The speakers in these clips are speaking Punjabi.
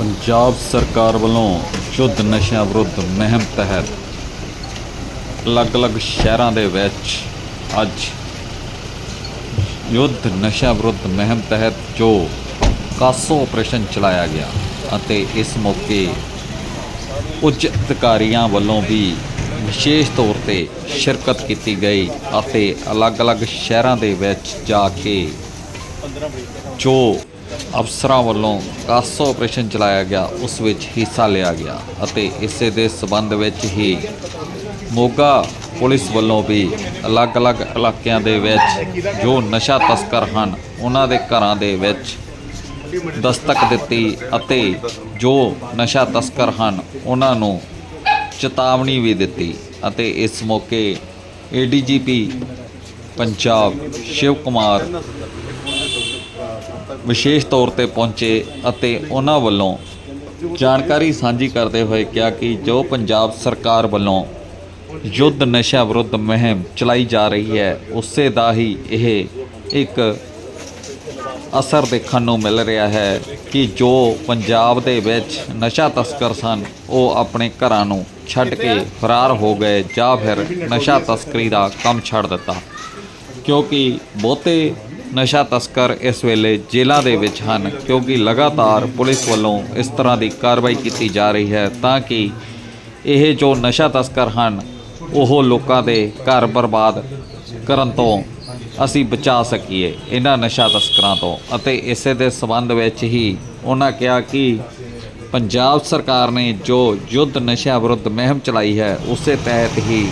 ਪੰਜਾਬ ਸਰਕਾਰ ਵੱਲੋਂ ਯੁੱਧ ਨਸ਼ਿਆਂ ਵਿਰੁੱਧ ਮੁਹਿੰਮ ਤਹਿਤ ਅਲੱਗ-ਅਲੱਗ ਸ਼ਹਿਰਾਂ ਦੇ ਵਿੱਚ ਅੱਜ ਯੁੱਧ ਨਸ਼ਿਆਂ ਵਿਰੁੱਧ ਮੁਹਿੰਮ ਤਹਿਤ ਜੋ ਕਾਸੋ ਆਪਰੇਸ਼ਨ ਚਲਾਇਆ ਗਿਆ ਅਤੇ ਇਸ ਮੌਕੇ ਉੱਚ ਅਧਿਕਾਰੀਆਂ ਵੱਲੋਂ ਵੀ ਵਿਸ਼ੇਸ਼ ਤੌਰ ਤੇ ਸ਼ਿਰਕਤ ਕੀਤੀ ਗਈ ਅਤੇ ਅਲੱਗ-ਅਲੱਗ ਸ਼ਹਿਰਾਂ ਦੇ ਵਿੱਚ ਜਾ ਕੇ ਜੋ ਅਫਸਰਾਂ ਵੱਲੋਂ ਕਾਸੋ ਆਪਰੇਸ਼ਨ ਚਲਾਇਆ ਗਿਆ, ਉਸ ਵਿੱਚ ਹਿੱਸਾ ਲਿਆ ਗਿਆ ਅਤੇ ਇਸੇ ਦੇ ਸਬੰਧ ਵਿੱਚ ਹੀ ਮੋਗਾ ਪੁਲਿਸ ਵੱਲੋਂ ਵੀ ਅਲੱਗ-ਅਲੱਗ ਇਲਾਕਿਆਂ ਦੇ ਵਿੱਚ ਜੋ ਨਸ਼ਾ ਤਸਕਰ ਹਨ, ਉਹਨਾਂ ਦੇ ਘਰਾਂ ਦੇ ਵਿੱਚ ਦਸਤਕ ਦਿੱਤੀ ਅਤੇ ਜੋ ਨਸ਼ਾ ਤਸਕਰ ਹਨ, ਉਹਨਾਂ ਨੂੰ ਚੇਤਾਵਨੀ ਵੀ ਦਿੱਤੀ ਅਤੇ ਇਸ ਮੌਕੇ ਏਡੀਜੀਪੀ ਪੰਜਾਬ ਸ਼ਿਵ ਕੁਮਾਰ ਵਿਸ਼ੇਸ਼ ਤੌਰ ਤੇ ਪਹੁੰਚੇ ਅਤੇ ਉਹਨਾਂ ਵੱਲੋਂ ਜਾਣਕਾਰੀ ਸਾਂਝੀ ਕਰਦੇ ਹੋਏ ਕਿਹਾ ਕਿ ਜੋ ਪੰਜਾਬ ਸਰਕਾਰ ਵੱਲੋਂ ਯੁੱਧ ਨਸ਼ਾ ਵਿਰੁੱਧ ਮੁਹਿੰਮ ਚਲਾਈ ਜਾ ਰਹੀ ਹੈ, ਉਸੇ ਦਾ ਹੀ ਇਹ ਇੱਕ ਅਸਰ ਦੇਖਣ ਨੂੰ ਮਿਲ ਰਿਹਾ ਹੈ ਕਿ ਜੋ ਪੰਜਾਬ ਦੇ ਵਿੱਚ ਨਸ਼ਾ ਤਸਕਰ ਸਨ, ਉਹ ਆਪਣੇ ਘਰਾਂ ਨੂੰ ਛੱਡ ਕੇ ਫਰਾਰ ਹੋ ਗਏ ਜਾਂ ਫਿਰ ਨਸ਼ਾ ਤਸਕਰੀ ਦਾ ਕੰਮ ਛੱਡ ਦਿੱਤਾ। ਕਿਉਂਕਿ ਬਹੁਤੇ ਨਸ਼ਾ ਤਸਕਰ ਇਸ ਵੇਲੇ ਜੇਲ੍ਹਾਂ ਦੇ ਵਿੱਚ ਹਨ, ਕਿਉਂਕਿ ਲਗਾਤਾਰ ਪੁਲਿਸ ਵੱਲੋਂ ਇਸ ਤਰ੍ਹਾਂ ਦੀ ਕਾਰਵਾਈ ਕੀਤੀ ਜਾ ਰਹੀ ਹੈ ਤਾਂ ਕਿ ਇਹ ਜੋ ਨਸ਼ਾ ਤਸਕਰ ਹਨ, ਉਹ ਲੋਕਾਂ ਦੇ ਘਰ ਬਰਬਾਦ ਕਰਨ ਤੋਂ ਅਸੀਂ ਬਚਾ ਸਕੀਏ ਇਹਨਾਂ ਨਸ਼ਾ ਤਸਕਰਾਂ ਤੋਂ। ਅਤੇ ਇਸੇ ਦੇ ਸਬੰਧ ਵਿੱਚ ਹੀ ਉਹਨਾਂ ਕਿਹਾ ਕਿ ਪੰਜਾਬ ਸਰਕਾਰ ਨੇ ਜੋ ਯੁੱਧ ਨਸ਼ਾ ਵਿਰੁੱਧ ਮੁਹਿੰਮ ਚਲਾਈ ਹੈ, ਉਸੇ ਤਹਿਤ ਹੀ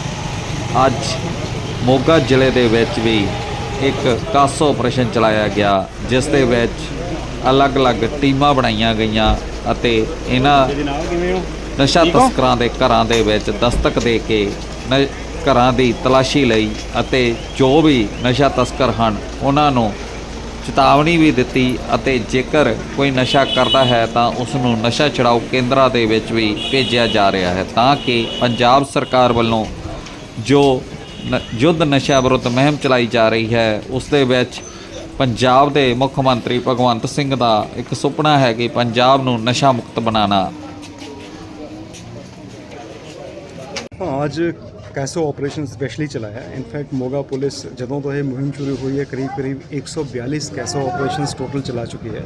ਅੱਜ ਮੋਗਾ ਜ਼ਿਲ੍ਹੇ ਦੇ ਵਿੱਚ ਵੀ ਇੱਕ ਕਾਸੋ ਆਪਰੇਸ਼ਨ ਚਲਾਇਆ ਗਿਆ ਜਿਸ ਦੇ ਵਿੱਚ ਅਲੱਗ-ਅਲੱਗ ਟੀਮਾਂ ਬਣਾਈਆਂ ਗਈਆਂ ਅਤੇ ਇਹਨਾਂ ਨਸ਼ਾ ਤਸਕਰਾਂ ਦੇ ਘਰਾਂ ਦੇ ਵਿੱਚ ਦਸਤਕ ਦੇ ਕੇ ਘਰਾਂ ਦੀ ਤਲਾਸ਼ੀ ਲਈ ਅਤੇ ਜੋ ਵੀ ਨਸ਼ਾ ਤਸਕਰ ਹਨ ਉਹਨਾਂ ਨੂੰ ਚੇਤਾਵਨੀ ਵੀ ਦਿੱਤੀ ਅਤੇ ਜੇਕਰ ਕੋਈ ਨਸ਼ਾ ਕਰਦਾ ਹੈ ਤਾਂ ਉਸ ਨੂੰ ਨਸ਼ਾ ਛਡਾਊ ਕੇਂਦਰਾਂ ਦੇ ਵਿੱਚ ਵੀ ਭੇਜਿਆ ਜਾ ਰਿਹਾ ਹੈ ਤਾਂ ਕਿ ਪੰਜਾਬ ਸਰਕਾਰ ਵੱਲੋਂ ਜੋ ਯੁੱਧ ਨਸ਼ਾ ਵਿਰੁੱਧ ਮੁਹਿੰਮ ਚਲਾਈ ਜਾ ਰਹੀ ਹੈ। ਉਸ ਦੇ ਵਿੱਚ ਪੰਜਾਬ ਦੇ ਮੁੱਖ ਮੰਤਰੀ ਭਗਵੰਤ ਸਿੰਘ ਦਾ ਇੱਕ ਸੁਪਨਾ ਹੈ ਕਿ ਪੰਜਾਬ ਨੂੰ ਨਸ਼ਾ ਮੁਕਤ ਬਣਾਉਣਾ। ਅੱਜ ਕੈਸੋ ਆਪਰੇਸ਼ਨ ਸਪੈਸ਼ਲੀ ਚਲਾਇਆ ਇਨਫੈਕਟ ਮੋਗਾ ਪੁਲਿਸ ਜਦੋਂ ਤੋਂ ਇਹ ਮੁਹਿੰਮ ਸ਼ੁਰੂ ਹੋਈ ਹੈ, ਕਰੀਬ ਕਰੀਬ 142 ਕੈਸੋ ਆਪਰੇਸ਼ਨਸ ਟੋਟਲ ਚਲਾ ਚੁੱਕੀ ਹੈ।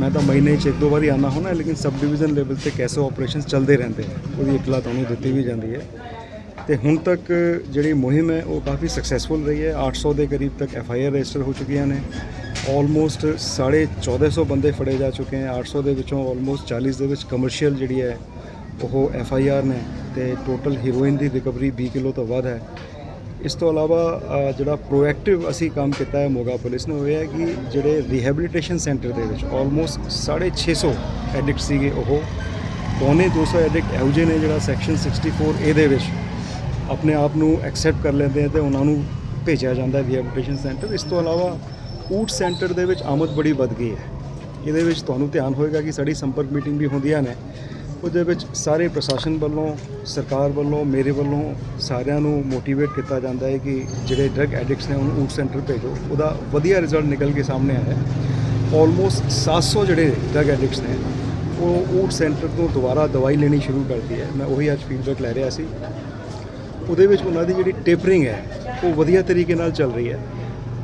ਮੈਂ ਤਾਂ ਮਹੀਨੇ 'ਚ ਇੱਕ ਦੋ ਵਾਰੀ ਆਉਣਾ ਹੁੰਦਾ, ਲੇਕਿਨ ਸਬ ਡਿਵੀਜ਼ਨ ਲੈਵਲ ਤੇ ਕੈਸੋ ਆਪਰੇਸ਼ਨਸ ਚੱਲਦੇ ਰਹਿੰਦੇ ਹੈ। ਉਹਦੀ ਇਤਲਾ ਤੁਹਾਨੂੰ ਦਿੱਤੀ ਵੀ ਜਾਂਦੀ ਹੈ। ਤੇ ਹੁਣ ਤੱਕ ਜਿਹੜੀ ਮੁਹਿੰਮ ਹੈ, ਉਹ ਕਾਫੀ ਸਕਸੈਸਫੁਲ ਰਹੀ ਹੈ। 800 ਦੇ ਕਰੀਬ ਤੱਕ ਐਫ ਆਈ ਆਰ ਰਜਿਸਟਰ ਹੋ ਚੁੱਕੀਆਂ ਨੇ। ਆਲਮੋਸਟ 1450 ਬੰਦੇ ਫੜੇ ਜਾ ਚੁੱਕੇ ਹਨ 800 ਦੇ ਵਿੱਚੋਂ ਆਲਮੋਸਟ 40 ਦੇ ਵਿੱਚ ਕਮਰਸ਼ੀਅਲ ਜਿਹੜੀ ਹੈ, ਉਹ ਐਫ ਆਈ ਆਰ ਨੇ ਤੇ ਟੋਟਲ ਹੀਰੋਇਨ ਦੀ ਰਿਕਵਰੀ 20 ਕਿਲੋ ਤੋਂ ਵੱਧ ਹੈ। ਇਸ ਤੋਂ ਇਲਾਵਾ ਜਿਹੜਾ ਪ੍ਰੋਐਕਟਿਵ ਅਸੀਂ ਕੰਮ ਕੀਤਾ ਹੈ ਮੋਗਾ ਪੁਲਿਸ ਨੇ ਉਹ ਇਹ ਹੈ ਕਿ ਜਿਹੜੇ ਰੀਹੈਬਿਲਿਟੇਸ਼ਨ ਸੈਂਟਰ ਦੇ ਵਿੱਚ ਆਲਮੋਸਟ 650 ਐਡਿਕਟ ਸੀਗੇ ਉਹ। ਪੌਣੇ 200 ਐਡਿਕਟ ਇਹੋ ਜਿਹੇ ਨੇ ਜਿਹੜਾ ਸੈਕਸ਼ਨ 64 ਏ ਦੇ ਵਿੱਚ ਆਪਣੇ ਆਪ ਨੂੰ ਐਕਸੈਪਟ ਕਰ ਲੈਂਦੇ ਆ ਤੇ ਉਹਨਾਂ ਨੂੰ ਭੇਜਿਆ ਜਾਂਦਾ ਹੈ ਰੀਹੈਬਿਲਿਟੇਸ਼ਨ ਸੈਂਟਰ ਇਸ ਤੋਂ ਇਲਾਵਾ ਊਟ ਸੈਂਟਰ ਦੇ ਵਿੱਚ ਆਮਦ ਬੜੀ ਵੱਧ ਗਈ ਹੈ। ਇਹਦੇ ਵਿੱਚ ਤੁਹਾਨੂੰ ਧਿਆਨ ਹੋਏਗਾ ਕਿ ਸਾਡੀ ਸੰਪਰਕ ਮੀਟਿੰਗ ਵੀ ਹੁੰਦੀਆਂ ਨੇ। ਉਹਦੇ ਵਿੱਚ ਸਾਰੇ ਪ੍ਰਸ਼ਾਸਨ ਵੱਲੋਂ, ਸਰਕਾਰ ਵੱਲੋਂ, ਮੇਰੇ ਵੱਲੋਂ ਸਾਰਿਆਂ ਨੂੰ ਮੋਟੀਵੇਟ ਕੀਤਾ ਜਾਂਦਾ ਹੈ ਕਿ ਜਿਹੜੇ ਡਰਗ ਐਡਿਕਟਸ ਨੇ ਉਹਨੂੰ ਊਟ ਸੈਂਟਰ ਭੇਜੋ। ਉਹਦਾ ਵਧੀਆ ਰਿਜ਼ਲਟ ਨਿਕਲ ਕੇ ਸਾਹਮਣੇ ਆਇਆ ਹੈ। ਆਲਮੋਸਟ 700 ਜਿਹੜੇ ਡਰਗ ਐਡਿਕਟਸ ਨੇ, ਉਹ ਊਟ ਸੈਂਟਰ ਤੋਂ ਦੁਬਾਰਾ ਦਵਾਈ ਲੈਣੀ ਸ਼ੁਰੂ ਕਰਦੀ ਹੈ। ਮੈਂ ਉਹੀ ਅੱਜ ਫੀਡਬੈਕ ਲੈ ਰਿਹਾ ਸੀ। ਉਹਦੇ ਵਿੱਚ ਉਹਨਾਂ ਦੀ ਜਿਹੜੀ ਟੇਪਰਿੰਗ ਹੈ, ਉਹ ਵਧੀਆ ਤਰੀਕੇ ਨਾਲ ਚੱਲ ਰਹੀ ਹੈ।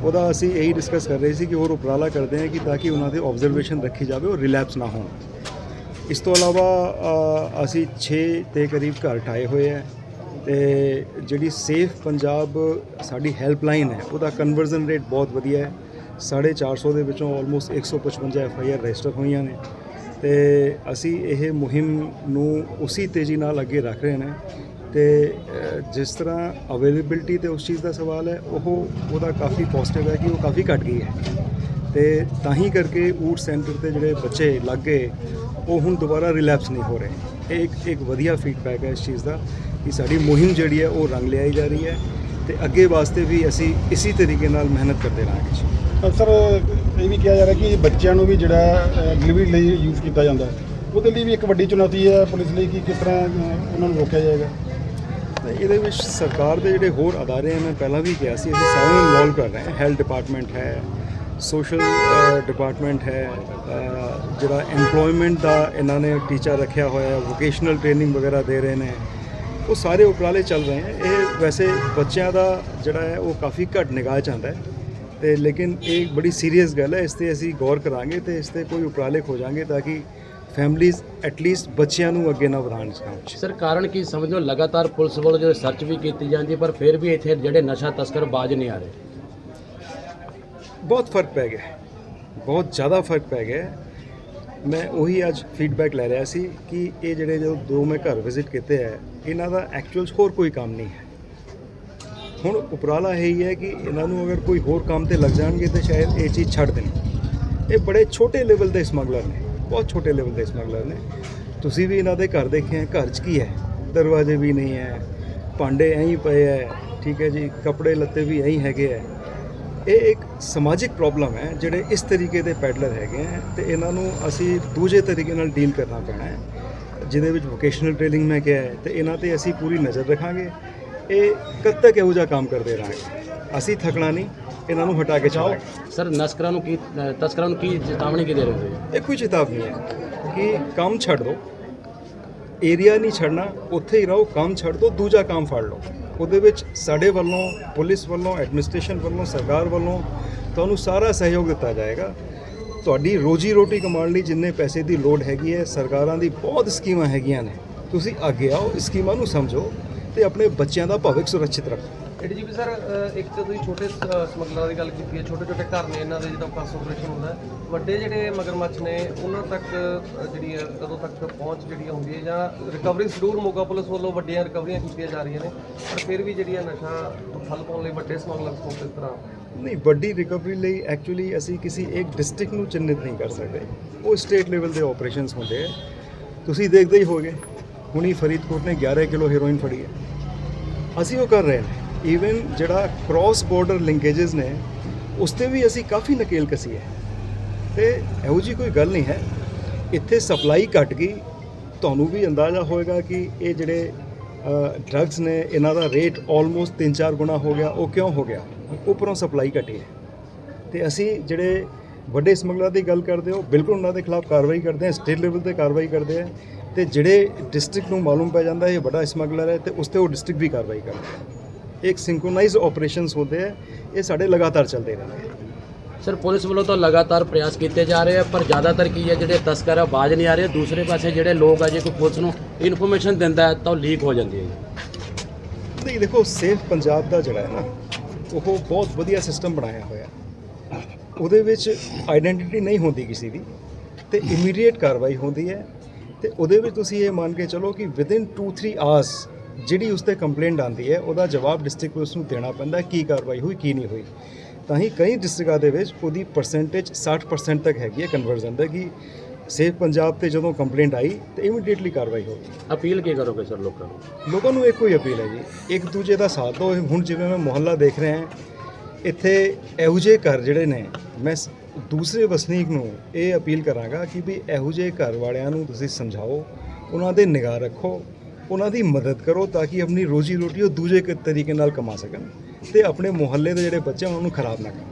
ਉਹਦਾ ਅਸੀਂ ਇਹੀ ਡਿਸਕਸ ਕਰ ਰਹੇ ਸੀ ਕਿ ਹੋਰ ਉਪਰਾਲਾ ਕਰਦੇ ਹਾਂ ਕਿ ਤਾਂ ਕਿ ਉਹਨਾਂ ਦੇ ਆਬਜ਼ਰਵੇਸ਼ਨ ਰੱਖੀ ਜਾਵੇ ਔਰ ਰਿਲੈਪਸ ਨਾ ਹੋਣ। ਇਸ ਤੋਂ ਇਲਾਵਾ ਅਸੀਂ 6 ਦੇ ਕਰੀਬ ਘਰ ਠਾਏ ਹੋਏ ਹੈ ਤੇ ਜਿਹੜੀ ਸੇਫ ਪੰਜਾਬ ਸਾਡੀ ਹੈਲਪਲਾਈਨ ਹੈ, ਉਹਦਾ ਕਨਵਰਜ਼ਨ ਰੇਟ ਬਹੁਤ ਵਧੀਆ ਹੈ। 450 ਦੇ ਵਿੱਚੋਂ almost 155 F I R register ਹੋਈਆਂ ਨੇ। ਤੇ ਅਸੀਂ ਇਹ ਮੁਹਿੰਮ ਨੂੰ ਉਸੇ ਤੇਜ਼ੀ ਨਾਲ ਅੱਗੇ ਰੱਖ ਰਹੇ ਨੇ ਤੇ ਜਿਸ ਤਰ੍ਹਾਂ ਅਵੇਲੇਬਿਲਟੀ ਤੇ ਉਸ ਚੀਜ਼ ਦਾ ਸਵਾਲ ਹੈ, ਉਹ, ਉਹਦਾ ਕਾਫੀ ਪੋਜ਼ਿਟਿਵ ਹੈ ਕਿ ਉਹ ਕਾਫੀ ਘਟ ਗਈ ਹੈ। ਤੇ ਤਾਂ ਹੀ ਕਰਕੇ ਊਟ ਸੈਂਟਰ ਤੇ ਜਿਹੜੇ ਬੱਚੇ ਲੱਗ ਉਹ ਹੁਣ ਦੁਬਾਰਾ ਰਿਲੈਪਸ ਨਹੀਂ ਹੋ ਰਹੇ। ਇਹ ਇੱਕ ਇੱਕ ਵਧੀਆ ਫੀਡਬੈਕ ਹੈ ਇਸ ਚੀਜ਼ ਦਾ ਕਿ ਸਾਡੀ ਮੁਹਿੰਮ ਜਿਹੜੀ ਹੈ, ਉਹ ਰੰਗ ਲਿਆਈ ਜਾ ਰਹੀ ਹੈ ਤੇ ਅੱਗੇ ਵਾਸਤੇ ਵੀ ਅਸੀਂ ਇਸੇ ਤਰੀਕੇ ਨਾਲ ਮਿਹਨਤ ਕਰਦੇ ਰਹਾਂਗੇ ਜੀ। ਸਰ, ਇਹ ਵੀ ਕਿਹਾ ਜਾ ਰਿਹਾ ਕਿ ਬੱਚਿਆਂ ਨੂੰ ਵੀ ਜਿਹੜਾ ਡਿਲੀਵਰੀ ਲਈ ਯੂਜ਼ ਕੀਤਾ ਜਾਂਦਾ ਉਹਦੇ ਲਈ ਵੀ ਇੱਕ ਵੱਡੀ ਚੁਣੌਤੀ ਹੈ ਪੁਲਿਸ ਲਈ ਕਿ ਕਿਸ ਤਰ੍ਹਾਂ ਉਹਨਾਂ ਨੂੰ ਰੋਕਿਆ ਜਾਏਗਾ। ਇਹਦੇ ਵਿੱਚ ਸਰਕਾਰ ਦੇ ਜਿਹੜੇ ਹੋਰ ਅਦਾਰੇ ਹਨ ਮੈਂ ਪਹਿਲਾਂ ਵੀ ਕਿਹਾ ਸੀ, ਅਸੀਂ ਸਾਰਿਆਂ ਨੂੰ ਇਨਵੋਲਵ ਕਰ ਰਹੇ ਹਾਂ। ਹੈਲਥ ਡਿਪਾਰਟਮੈਂਟ ਹੈ ਸੋਸ਼ਲ ਡਿਪਾਰਟਮੈਂਟ ਹੈ ਜਿਹੜਾ EMPLOYMENT ਦਾ ਇਹਨਾਂ ਨੇ ਟੀਚਾ ਰੱਖਿਆ ਹੋਇਆ ਹੈ ਵੋਕੇਸ਼ਨਲ ਟ੍ਰੇਨਿੰਗ ਵਗੈਰਾ ਦੇ ਰਹੇ ਨੇ, ਉਹ ਸਾਰੇ ਉਪਰਾਲੇ ਚੱਲ ਰਹੇ ਹਨ ਇਹ ਵੈਸੇ ਬੱਚਿਆਂ ਦਾ ਜਿਹੜਾ ਹੈ, ਉਹ ਕਾਫੀ ਘੱਟ ਨਿਗਾਹ ਚ ਆਉਂਦਾ ਹੈ। ਤੇ ਲੇਕਿਨ ਇਹ ਬੜੀ ਸੀਰੀਅਸ ਗੱਲ ਹੈ, ਇਸ ਤੇ ਅਸੀਂ ਗੌਰ ਕਰਾਂਗੇ ਤੇ ਇਸ ਤੇ ਕੋਈ ਉਪਰਾਲੇ ਖੋਜਾਂਗੇ ਤਾਂ ਕਿ ਫੈਮਲੀਜ਼ ਐਟਲੀਸਟ ਬੱਚਿਆਂ ਨੂੰ ਅੱਗੇ ਨਾ ਵਧਾਉਣ ਇਸ ਕੰਮ 'ਚ। ਸਰ ਕਾਰਨ ਕੀ ਸਮਝੋ? ਲਗਾਤਾਰ ਪੁਲਿਸ ਵੱਲੋਂ ਜੋ ਸਰਚ ਵੀ ਕੀਤੀ ਜਾਂਦੀ ਹੈ, ਪਰ ਫਿਰ ਵੀ ਇੱਥੇ ਜਿਹੜੇ ਨਸ਼ਾ ਤਸਕਰ ਬਾਜ ਨਹੀਂ ਆ ਰਹੇ। ਬਹੁਤ ਫ਼ਰਕ ਪੈ ਗਿਆ। ਬਹੁਤ ਜ਼ਿਆਦਾ ਫ਼ਰਕ ਪੈ ਗਿਆ। ਮੈਂ ਉਹੀ ਅੱਜ ਫੀਡਬੈਕ ਲੈ ਰਿਹਾ ਸੀ ਕਿ ਇਹ ਜਿਹੜੇ ਜੋ ਦੋ ਮੈਂ ਘਰ ਵਿਜ਼ਿਟ ਕੀਤੇ ਹੈ ਇਹਨਾਂ ਦਾ ਐਕਚੁਅਲ ਹੋਰ ਕੋਈ ਕੰਮ ਨਹੀਂ ਹੈ। ਹੁਣ ਉਪਰਾਲਾ ਇਹ ਹੀ ਹੈ ਕਿ ਇਹਨਾਂ ਨੂੰ ਅਗਰ ਕੋਈ ਹੋਰ ਕੰਮ ਤੇ ਲੱਗ ਜਾਣਗੇ ਤਾਂ ਸ਼ਾਇਦ ਇਹ ਚੀਜ਼ ਛੱਡ ਦੇਣ। ਇਹ ਬੜੇ ਛੋਟੇ ਲੈਵਲ ਦੇ ਸਮਗਲਰ ਨੇ। ਬਹੁਤ ਛੋਟੇ ਲੈਵਲ ਦੇ ਸਮਗਲਰ ਨੇ। ਤੁਸੀਂ ਵੀ ਇਹਨਾਂ ਦੇ ਘਰ ਦੇਖੇ ਹੈ ਘਰ 'ਚ ਕੀ ਹੈ? ਦਰਵਾਜ਼ੇ ਵੀ ਨਹੀਂ ਹੈ, ਭਾਂਡੇ ਐਂ ਹੀ ਪਏ ਹੈ, ਠੀਕ ਹੈ ਜੀ, ਕੱਪੜੇ ਲੱਤੇ ਵੀ ਐਂ ਹੀ ਹੈਗੇ ਹੈ। ਇਹ ਇੱਕ ਸਮਾਜਿਕ ਪ੍ਰੋਬਲਮ ਹੈ, ਜਿਹੜੇ ਇਸ ਤਰੀਕੇ ਦੇ ਪੈਡਲਰ ਹੈਗੇ ਹੈ ਤੇ ਇਹਨਾਂ ਨੂੰ ਅਸੀਂ ਦੂਜੇ ਤਰੀਕੇ ਨਾਲ ਡੀਲ ਕਰਨਾ ਪੈਣਾ ਹੈ, ਜਿਹਦੇ ਵਿੱਚ ਵੋਕੇਸ਼ਨਲ ਟ੍ਰੇਨਿੰਗ ਮੈਂ ਕਿਹਾ ਹੈ ਤੇ ਇਹਨਾਂ ਤੇ ਅਸੀਂ ਪੂਰੀ ਨਜ਼ਰ ਰੱਖਾਂਗੇ। ਇਹ ਕਦ ਤੱਕ ਇਹੋ ਜਿਹਾ ਕੰਮ ਕਰਦੇ ਰਹਾਂਗੇ ਅਸੀਂ ਥਕਣਾ ਨਹੀਂ ਇਹਨਾਂ ਨੂੰ ਹਟਾ ਕੇ ਚਾਹਾਂਗੇ ਸਰ ਨਸਕਰਾਂ ਨੂੰ ਕੀ ਤਸਕਰਾਂ ਨੂੰ ਕੀ ਚੇਤਾਵਨੀ ਕੀ ਦੇ ਰਹੇ ਹੋ? ਇਹ ਕੋਈ ਚੇਤਾਵਨੀ ਹੈ ਕਿ ਕੰਮ ਛੱਡ ਦਿਓ ਏਰੀਆ ਨਹੀਂ ਛੱਡਣਾ ਉੱਥੇ ਹੀ ਰਹੋ ਕੰਮ ਛੱਡ ਦਿਓ ਦੂਜਾ ਕੰਮ ਫੜ ਲਓ। ਉਹਦੇ ਵਿੱਚ ਸਾਡੇ ਵੱਲੋਂ ਪੁਲਿਸ ਵੱਲੋਂ ਐਡਮਿਨਿਸਟ੍ਰੇਸ਼ਨ ਵੱਲੋਂ ਸਰਕਾਰ ਵੱਲੋਂ ਤੁਹਾਨੂੰ ਸਾਰਾ ਸਹਿਯੋਗ ਦਿੱਤਾ ਜਾਏਗਾ। ਤੁਹਾਡੀ ਰੋਜੀ ਰੋਟੀ ਕਮਾਉਣ ਲਈ ਜਿੰਨੇ ਪੈਸੇ ਦੀ ਲੋੜ ਹੈਗੀ ਹੈ ਸਰਕਾਰਾਂ ਦੀ ਬਹੁਤ ਸਕੀਮਾਂ ਹੈਗੀਆਂ ਨੇ। ਤੁਸੀਂ ਅੱਗੇ ਆਓ ਸਕੀਮਾਂ ਨੂੰ ਸਮਝੋ ਤੇ ਆਪਣੇ ਬੱਚਿਆਂ ਦਾ ਭਵਿੱਖ ਸੁਰੱਖਿਅਤ ਰੱਖੋ। ਏਡੀਜੀਪੀ ਸਰ ਇੱਕ ਤਾਂ ਤੁਸੀਂ ਛੋਟੇ ਅ, ਸਮਗਲਰਾਂ ਦੀ ਗੱਲ ਕੀਤੀ ਹੈ ਛੋਟੇ ਛੋਟੇ ਘਰ ਨੇ ਇਹਨਾਂ ਦੇ ਜਦੋਂ ਕਾਸ ਆਪਰੇਸ਼ਨ ਹੁੰਦਾ ਵੱਡੇ ਜਿਹੜੇ ਮਗਰਮੱਛ ਨੇ ਉਹਨਾਂ ਤੱਕ ਜਿਹੜੀ ਹੈ ਕਦੋਂ ਤੱਕ ਪਹੁੰਚ ਜਿਹੜੀ ਹੁੰਦੀ ਹੈ ਜਾਂ ਰਿਕਵਰੀ ਜ਼ਰੂਰ ਮੋਗਾ ਪੁਲਿਸ ਵੱਲੋਂ ਵੱਡੀਆਂ ਰਿਕਵਰੀਆਂ ਕੀਤੀਆਂ ਜਾ ਰਹੀਆਂ ਨੇ ਪਰ ਫਿਰ ਵੀ ਜਿਹੜੀ ਹੈ ਨਸ਼ਾ ਠੱਲ ਪਾਉਣ ਲਈ ਵੱਡੇ ਸਮਗਲਰਸ ਨੂੰ ਕਿਸ ਤਰ੍ਹਾਂ ਨਹੀਂ ਵੱਡੀ ਰਿਕਵਰੀ ਲਈ ਐਕਚੁਅਲੀ ਅਸੀਂ ਕਿਸੇ ਇੱਕ ਡਿਸਟ੍ਰਿਕਟ ਨੂੰ ਚਿੰਨ੍ਹਿਤ ਨਹੀਂ ਕਰ ਸਕਦੇ। ਉਹ ਸਟੇਟ ਲੈਵਲ ਦੇ ਆਪਰੇਸ਼ਨਸ ਹੁੰਦੇ ਆ। ਤੁਸੀਂ ਦੇਖਦੇ ਹੀ ਹੋਗੇ ਹੁਣੀ ਫਰੀਦਕੋਟ ਨੇ 11 ਕਿਲੋ ਹੀਰੋਇਨ ਫੜੀ ਹੈ। ਅਸੀਂ ਉਹ ਕਰ ਰਹੇ ਹਾਂ ਈਵਨ ਜਿਹੜਾ ਕ੍ਰਾਸ ਬਾਰਡਰ ਲਿੰਕੇजेस ਨੇ, ਉਸ ਤੇ ਵੀ ਅਸੀਂ ਕਾਫੀ ਨਕੇਲ ਕਸੀ ਹੈ। ਤੇ ਇਹੋ ਜੀ ਕੋਈ ਗੱਲ ਨਹੀਂ ਹੈ। ਇੱਥੇ ਸਪਲਾਈ ਘਟ ਗਈ। ਤੁਹਾਨੂੰ ਵੀ ਅੰਦਾਜ਼ਾ ਹੋਏਗਾ ਕਿ ਇਹ ਜਿਹੜੇ ਡਰੱਗਸ ਨੇ, ਇਹਨਾਂ ਦਾ ਰੇਟ ਆਲਮੋਸਟ 3-4 ਗੁਣਾ ਹੋ ਗਿਆ। ਉਹ ਕਿਉਂ ਹੋ ਗਿਆ? ਉੱਪਰੋਂ ਸਪਲਾਈ ਘਟੀ ਹੈ। ਤੇ ਅਸੀਂ ਜਿਹੜੇ ਵੱਡੇ ਸਮਗਲਰ ਦੀ ਗੱਲ ਕਰਦੇ ਹੋ, ਬਿਲਕੁਲ ਉਹਨਾਂ ਦੇ ਖਿਲਾਫ ਕਾਰਵਾਈ ਕਰਦੇ ਹਾਂ ਸਟੇਟ ਲੈਵਲ ਤੇ ਕਾਰਵਾਈ ਕਰਦੇ ਹਾਂ। ਤੇ ਜਿਹੜੇ ਡਿਸਟ੍ਰਿਕਟ ਨੂੰ ਮਾਲੂਮ ਪੈ ਜਾਂਦਾ, ਇਹ ਵੱਡਾ ਸਮਗਲਰ ਹੈ ਤੇ ਉਸ ਤੇ ਉਹ ਡਿਸਟ੍ਰਿਕਟ ਵੀ ਕਾਰਵਾਈ ਕਰਦਾ ਹੈ। ਇੱਕ ਸਿੰਕਰੋਨਾਈਜ਼ ਆਪਰੇਸ਼ਨਸ ਹੁੰਦੇ ਆ ਇਹ ਸਾਡੇ ਲਗਾਤਾਰ ਚੱਲਦੇ ਰਹਿੰਦੇ ਆ ਸਰ ਪੁਲਿਸ ਵੱਲੋਂ ਤਾਂ ਲਗਾਤਾਰ ਪ੍ਰਯਾਸ ਕੀਤੇ ਜਾ ਰਹੇ ਆ ਪਰ ਜ਼ਿਆਦਾਤਰ ਕੀ ਹੈ ਜਿਹੜੇ ਤਸਕਰ ਆ ਬਾਜ ਨਹੀਂ ਆ ਰਹੇ ਦੂਸਰੇ ਪਾਸੇ ਜਿਹੜੇ ਲੋਕ ਆ ਜੇ ਕੋਈ ਪੁਲਿਸ ਨੂੰ ਇਨਫੋਰਮੇਸ਼ਨ ਦਿੰਦਾ ਹੈ ਤਾਂ ਉਹ ਲੀਕ ਹੋ ਜਾਂਦੀ ਹੈ ਜੀ। ਨਹੀਂ ਦੇਖੋ ਸੇਫ ਪੰਜਾਬ ਦਾ ਜਿਹੜਾ ਹੈ ਨਾ ਉਹ ਬਹੁਤ ਵਧੀਆ ਸਿਸਟਮ ਬਣਾਇਆ ਹੋਇਆ ਉਹਦੇ ਵਿੱਚ ਆਇਡੈਂਟੀਟੀ ਨਹੀਂ ਹੁੰਦੀ ਕਿਸੇ ਦੀ ਤੇ ਇਮੀਡੀਏਟ ਕਾਰਵਾਈ ਹੁੰਦੀ ਹੈ ਤੇ ਉਹਦੇ ਵਿੱਚ ਤੁਸੀਂ ਇਹ ਮੰਨ ਕੇ ਚਲੋ ਕਿ ਵਿਦਿਨ 2-3 ਆਵਰਸ ਜਿਹੜੀ ਉਸ ਤੇ ਕੰਪਲੇਂਟ ਆਉਂਦੀ ਹੈ ਉਹਦਾ ਜਵਾਬ ਡਿਸਟ੍ਰਿਕਟ ਪੁਲਿਸ ਨੂੰ ਦੇਣਾ ਪੈਂਦਾ ਕੀ ਕਾਰਵਾਈ ਹੋਈ ਕੀ ਨਹੀਂ ਹੋਈ। ਤਾਂ ਹੀ ਕਈ ਡਿਸਟ੍ਰਿਕਟਾਂ ਦੇ ਵਿੱਚ ਉਹਦੀ ਪਰਸੈਂਟੇਜ 60% ਤੱਕ ਹੈਗੀ ਹੈ ਕਨਵਰਜ਼ਨ ਦਾ ਕਿ ਸੇਫ ਪੰਜਾਬ ਤੇ ਜਦੋਂ ਕੰਪਲੇਂਟ ਆਈ ਤੇ ਇਮੀਡੀਏਟਲੀ ਕਾਰਵਾਈ ਹੋ ਗਈ। ਅਪੀਲ ਕੀ ਕਰੋਗੇ ਸਰ ਲੋਕਾਂ ਨੂੰ? ਲੋਕਾਂ ਨੂੰ ਇੱਕੋ ਹੀ ਅਪੀਲ ਹੈ ਜੀ। ਇੱਕ ਦੂਜੇ ਦਾ ਸਾਥ ਦਿਓ। ਹੁਣ ਜਿਵੇਂ ਮੈਂ ਮੁਹੱਲਾ ਦੇਖ ਰਿਹਾ ਹਾਂ ਇੱਥੇ ਇਹੋ ਜਿਹੇ ਘਰ ਜਿਹੜੇ ਨੇ ਮੈਂ ਦੂਸਰੇ ਵਸਨੀਕ ਨੂੰ ਇਹ ਅਪੀਲ ਕਰਾਂਗਾ ਕਿ ਵੀ ਇਹੋ ਜਿਹੇ ਘਰ ਵਾਲਿਆਂ ਨੂੰ ਤੁਸੀਂ ਸਮਝਾਓ ਉਹਨਾਂ ਦੇ ਨਿਗਾਹ ਰੱਖੋ ਉਹਨਾਂ ਦੀ ਮਦਦ ਕਰੋ ਤਾਂ ਕਿ ਆਪਣੀ ਰੋਜੀ ਰੋਟੀ ਉਹ ਦੂਜੇ ਤਰੀਕੇ ਨਾਲ ਕਮਾ ਸਕਣ ਤੇ ਆਪਣੇ ਮੁਹੱਲੇ ਦੇ ਜਿਹੜੇ ਬੱਚੇ ਆ, ਉਹਨਾਂ ਨੂੰ ਖਰਾਬ ਨਾ ਕਰਨ।